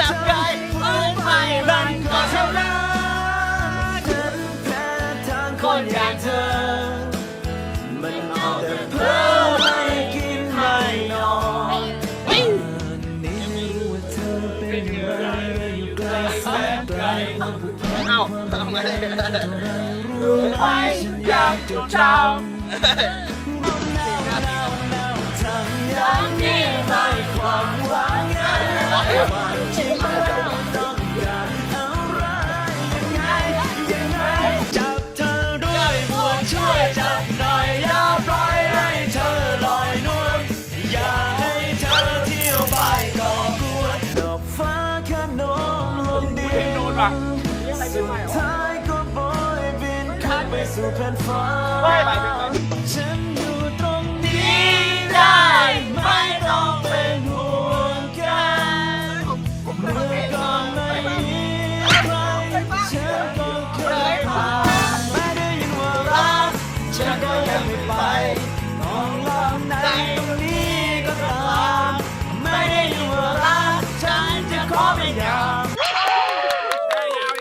ดับกายเอื้รันก็เท่านั้นคนอยางเธอ มันเอาแต่เพ้อไม่กินไม่นอนไม่รู้ว่าเธอเป็นอย่างไอยู่ไกลแสนไกลทำไห้ฉันอยากจดจ ว่ะท้ายก็โบยบินขึ้นไปสู่แผ่นฟ้าฉันอยู่ตรงนี้ได้ไม่ต้องเป็นห่วงกันเมื่อก่อนไม่มีใครฉันก็เคยผ่านไม่ได้ยินว่ารักฉันก็ยังไม่